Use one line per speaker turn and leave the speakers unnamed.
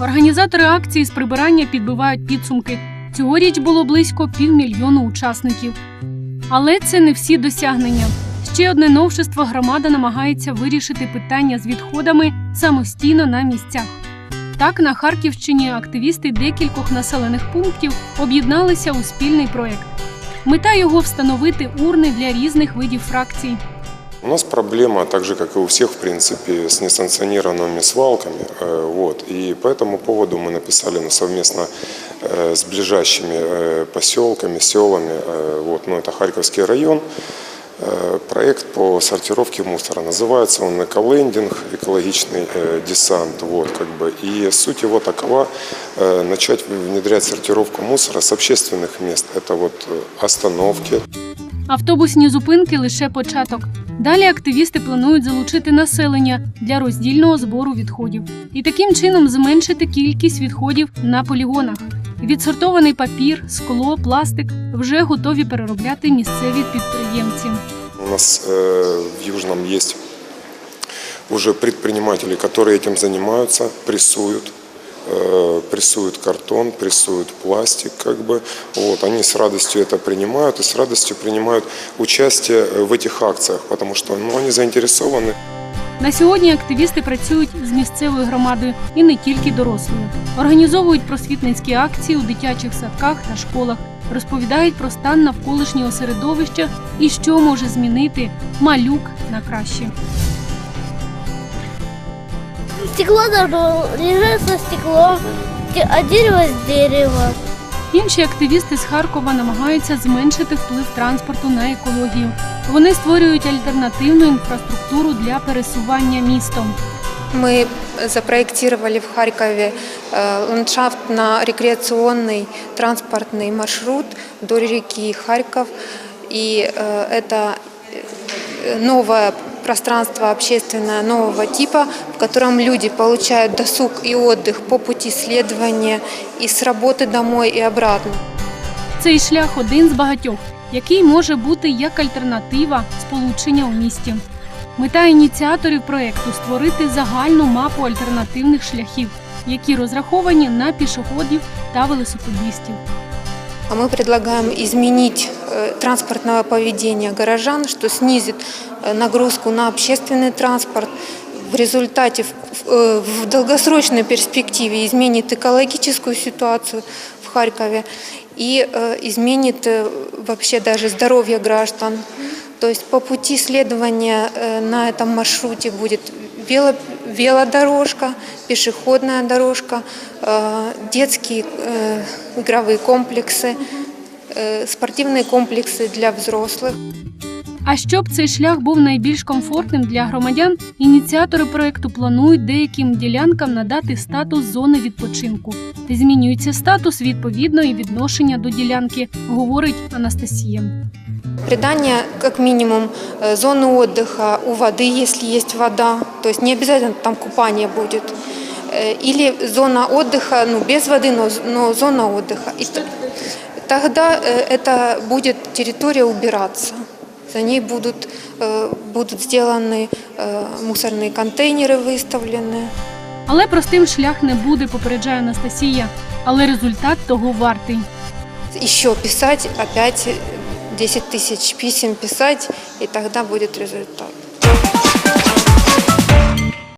Організатори акції з прибирання підбивають підсумки. Цьогоріч було близько півмільйону учасників. Але це не всі досягнення. Ще одне новшество громада намагається вирішити питання з відходами самостійно на місцях. Так, на Харківщині активісти декількох населених пунктів об'єдналися у спільний проект. Мета його встановити урни для різних видів фракцій.
У нас проблема, так же, как и у всех, в принципе, с несанкционированными свалками. Э, Вот. И по этому поводу мы написали ну, совместно э, с ближайшими э, поселками, селами, э, вот, ну, это Харьковский район, э, проект по сортировке мусора. Называется он «Эколендинг», «Экологичный э, десант». Вот, как бы. И суть его такова э, – начать внедрять сортировку мусора с общественных мест. Это вот э, остановки,
Автобусні зупинки лише початок. Далі активісти планують залучити населення для роздільного збору відходів і таким чином зменшити кількість відходів на полігонах. Відсортований папір, скло, пластик вже готові переробляти місцеві підприємці.
У нас э, в Южном есть уже предприниматели, которые этим занимаются, прессуют, э, прессуют картон, прессуют пластик, как бы. Вот, они с радостью это принимают и с радостью принимают участие э, в этих акциях, потому что ну, они заинтересованы.
На сьогодні активісти працюють з місцевою громадою і не тільки дорослою. Організовують просвітницькі акції у дитячих садках та школах, розповідають про стан навколишнього середовища і що може змінити малюк на краще.
Стекло должно лежать со стеклом, де- а дерево с дерева.
Інші активісти з Харкова намагаються зменшити вплив транспорту на екологію. Вони створюють альтернативну інфраструктуру для пересування містом.
Мы запроектировали в Харькове э, ландшафтно-рекреационный транспортный маршрут до реки Харьков. И э, это э, новое пространство общественное нового типа, в котором люди получают досуг и отдых по пути следования и с работы домой и обратно.
Цей шлях один з багатьох, який може бути як альтернатива сполучення у місті. Мета ініціаторів проекту створити загальну мапу альтернативних шляхів, які розраховані на пішоходів та велосипедистів.
А мы предлагаем изменить э, транспортное поведение горожан, что снизит э, нагрузку на общественный транспорт. В результате в, э, в долгосрочной перспективе изменит экологическую ситуацию в Харькове и э, изменит э, вообще даже здоровье граждан. То есть по пути следования на этом маршруте будет вело, велодорожка, пешеходная дорожка, детские игровые комплексы, спортивные комплексы для взрослых.
А щоб цей шлях був найбільш комфортним для громадян, ініціатори проекту планують деяким ділянкам надати статус зони відпочинку. Змінюється статус відповідно і відношення до ділянки, говорить Анастасія.
Придание, как минимум, э, зоны отдыха у воды, если есть вода, то есть не обязательно там купание будет. Э, Или зона отдыха, ну, без воды, но, но зона отдыха. И т- тогда э, это будет территория убираться. За ней будут, э, будут сделаны э, мусорные контейнеры выставлены.
Але простим шлях не буде, попереджає Анастасія. Але результат того вартий.
Еще писать, опять 10 тысяч писем писать, и тогда будет результат.